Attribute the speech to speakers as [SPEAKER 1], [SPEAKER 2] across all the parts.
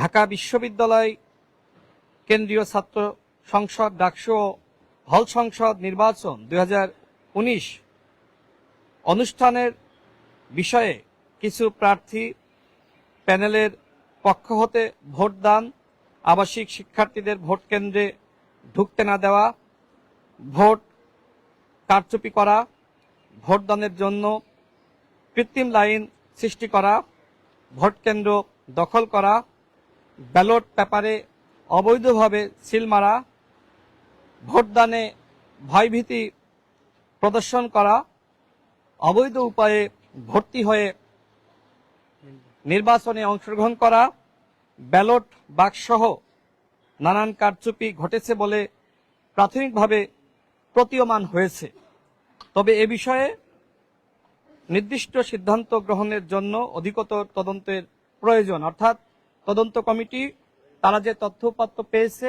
[SPEAKER 1] ঢাকা বিশ্ববিদ্যালয় কেন্দ্রীয় ছাত্র সংসদ, ডাকসু হল সংসদ নির্বাচন দু হাজার উনিশ অনুষ্ঠানের বিষয়ে কিছু প্রার্থী প্যানেলের পক্ষ হতে ভোটদান আবাসিক শিক্ষার্থীদের ভোট কেন্দ্রে ঢুকতে না দেওয়া, ভোট কারচুপি করা ভোটদানের জন্য কৃত্রিম লাইন সৃষ্টি করা, ভোট কেন্দ্র দখল করা ব্যালট পেপারে অবৈধভাবে সিল মারা, ভোটদানে ভয়ভীতি প্রদর্শন করা, অবৈধ উপায়ে ভর্তি হয়ে নির্বাচনে অংশগ্রহণ করা, ব্যালট বাক্সহ নানান কারচুপি ঘটেছে বলে প্রাথমিকভাবে প্রতীয়মান হয়েছে। তবে এ বিষয়ে নির্দিষ্ট সিদ্ধান্ত গ্রহণের জন্য অধিকতর তদন্তের প্রয়োজন। অর্থাৎ তদন্ত কমিটি, তারা যে তথ্যপত্র পেয়েছে,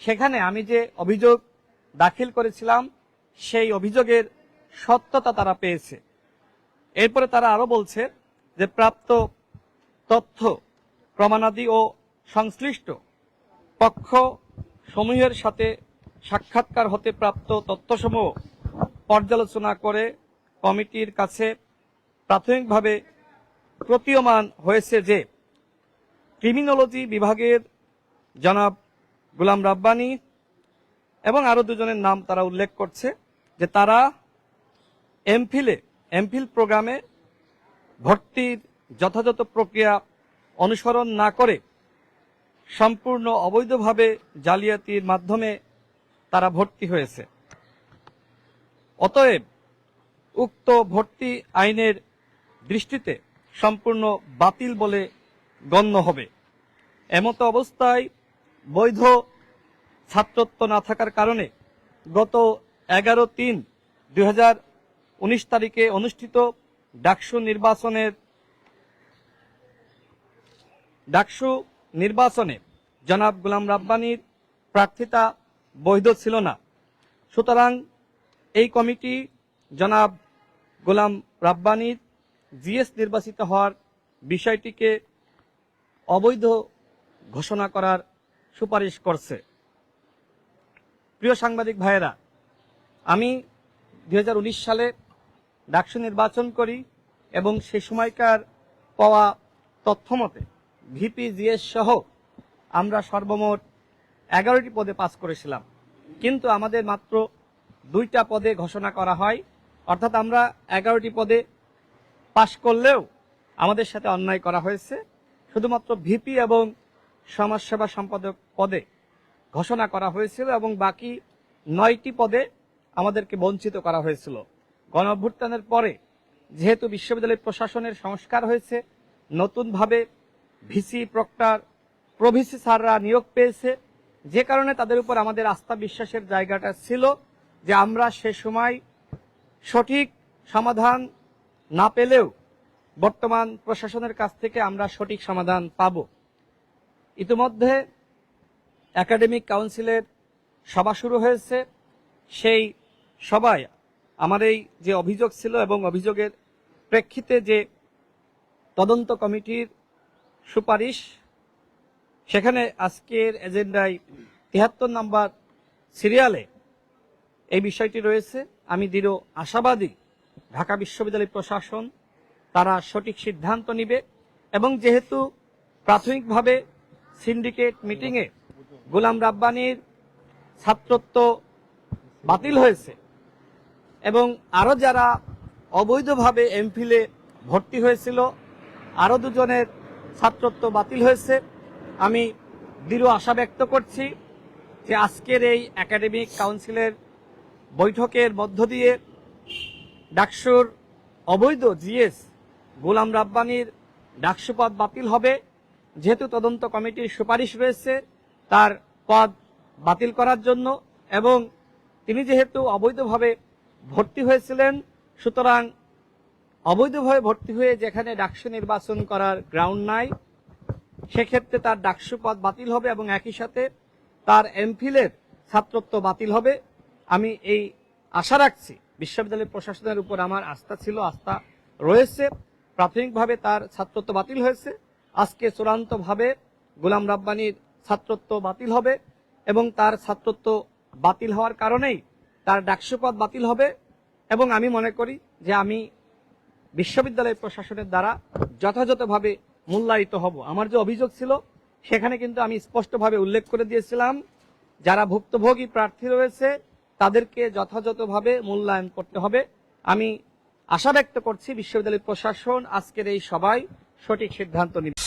[SPEAKER 1] সেখানে আমি যে অভিযোগ দাখিল করেছিলাম, সেই অভিযোগের সত্যতা তারা পেয়েছে। এরপরে তারা আরও বলছে যে প্রাপ্ত তথ্য প্রমাণাদি ও সংশ্লিষ্ট পক্ষ সমূহের সাথে সাক্ষাৎকার হতে প্রাপ্ত তথ্যসমূহ পর্যালোচনা করে কমিটির কাছে প্রাথমিকভাবে প্রতীয়মান হয়েছে যে ক্রিমিনোলজি বিভাগের জনাব গুলাম রাব্বানি এবং আরও দুজনের নাম তারা উল্লেখ করছে যে তারা এমফিলে, এমফিল প্রোগ্রামে ভর্তির যথাযথ প্রক্রিয়া অনুসরণ না করে সম্পূর্ণ অবৈধভাবে জালিয়াতির মাধ্যমে তারা ভর্তি হয়েছে। অতএব উক্ত ভর্তি আইনের দৃষ্টিতে সম্পূর্ণ বাতিল বলে গণ্য হবে। এমত অবস্থায় বৈধ ছাত্রত্ব না থাকার কারণে গত এগারো তিন দুই তারিখে অনুষ্ঠিত ডাকসু নির্বাচনের ডাকসু নির্বাচনে জনাব গুলাম রাব্বানির প্রার্থিতা বৈধ ছিল না। সুতরাং এই কমিটি জনাব গোলাম রাব্বানির জিএস নির্বাচিত হওয়ার বিষয়টিকে অবৈধ ঘোষণা করার সুপারিশ করছে। প্রিয় সাংবাদিক ভাইয়েরা, আমি দু হাজার উনিশ সালে ডাকসু নির্বাচন করি এবং সে সময়কার পাওয়া তথ্যমতে ভিপি জিএস সহ আমরা সর্বমোট এগারোটি পদে পাস করেছিলাম। কিন্তু আমাদের মাত্র দুইটা পদে ঘোষণা করা হয়, অর্থাৎ আমরা এগারোটি পদে পাশ করলেও আমাদের সাথে অন্যায় করা হয়েছে। শুধুমাত্র ভিপি এবং সমাজসেবা সম্পাদক পদে ঘোষণা করা হয়েছিল এবং বাকি নয়টি পদে আমাদেরকে বঞ্চিত করা হয়েছিল। গণ অভ্যুত্থানের পরে যেহেতু বিশ্ববিদ্যালয় প্রশাসনের সংস্কার হয়েছে, নতুনভাবে ভিসি প্রক্টর প্রভিসি স্যাররা নিয়োগ পেয়েছে, যে কারণে তাদের উপর আমাদের আস্থা বিশ্বাসের জায়গাটা ছিল যে আমরা সে সময় সঠিক সমাধান না পেলেও বর্তমান প্রশাসনের কাছ থেকে আমরা সঠিক সমাধান পাব। ইতিমধ্যে একাডেমিক কাউন্সিলের সভা শুরু হয়েছে। সেই সভায় আমার এই যে অভিযোগ ছিল এবং অভিযোগের প্রেক্ষিতে যে তদন্ত কমিটির সুপারিশ, সেখানে আজকের এজেন্ডায় তিয়াত্তর নাম্বার সিরিয়ালে এই বিষয়টি রয়েছে। আমি দৃঢ় আশাবাদী ঢাকা বিশ্ববিদ্যালয় প্রশাসন তারা সঠিক সিদ্ধান্ত নিবে এবং যেহেতু প্রাথমিকভাবে সিন্ডিকেট মিটিংয়ে গোলাম রাব্বানির ছাত্রত্ব বাতিল হয়েছে এবং আরও যারা অবৈধভাবে এমফিলে ভর্তি হয়েছিল আরও দুজনের ছাত্রত্ব বাতিল হয়েছে। আমি দৃঢ় আশা ব্যক্ত করছি যে আজকের এই একাডেমিক কাউন্সিলের বৈঠকের মধ্য দিয়ে ডাকসুর অবৈধ জিএস গোলাম রাব্বানির ডাকসুপদ বাতিল হবে। যেহেতু তদন্ত কমিটির সুপারিশ রয়েছে, তার পদ বাতিল করার জন্য এবং তিনি যেহেতু অবৈধভাবে ভর্তি হয়েছিলেন, সুতরাং অবৈধভাবে ভর্তি হয়ে যেখানে ডাকসু নির্বাচন করার গ্রাউন্ড নাই, সেক্ষেত্রে তার ডাকসু পদ বাতিল হবে এবং একই সাথে তার এমফিলের ছাত্রত্ব বাতিল হবে। আমি এই আশা রাখছি, বিশ্ববিদ্যালয় প্রশাসনের উপর আমার আস্থা ছিল, আস্থা রয়েছে। প্রাথমিকভাবে তার ছাত্রত্ব বাতিল হয়েছে। আজকে চূড়ান্তভাবে গোলাম রাব্বানির ছাত্রত্ব বাতিল হবে এবং তার ছাত্রত্ব বাতিল হওয়ার কারণেই তার ডাকসুপদ বাতিল হবে এবং আমি মনে করি যে আমি বিশ্ববিদ্যালয় প্রশাসনের দ্বারা যথাযথভাবে মূল্যায়িত হব। আমার যে অভিযোগ ছিল, সেখানে কিন্তু আমি স্পষ্টভাবে উল্লেখ করে দিয়েছিলাম, যারা ভুক্তভোগী প্রার্থী রয়েছে, তাদেরকে যথাযথভাবে মূল্যায়ন করতে হবে। আমি আশা ব্যক্ত করছি বিশ্ববিদ্যালয় প্রশাসন আজকের এই সবাই সঠিক সিদ্ধান্ত নেবে।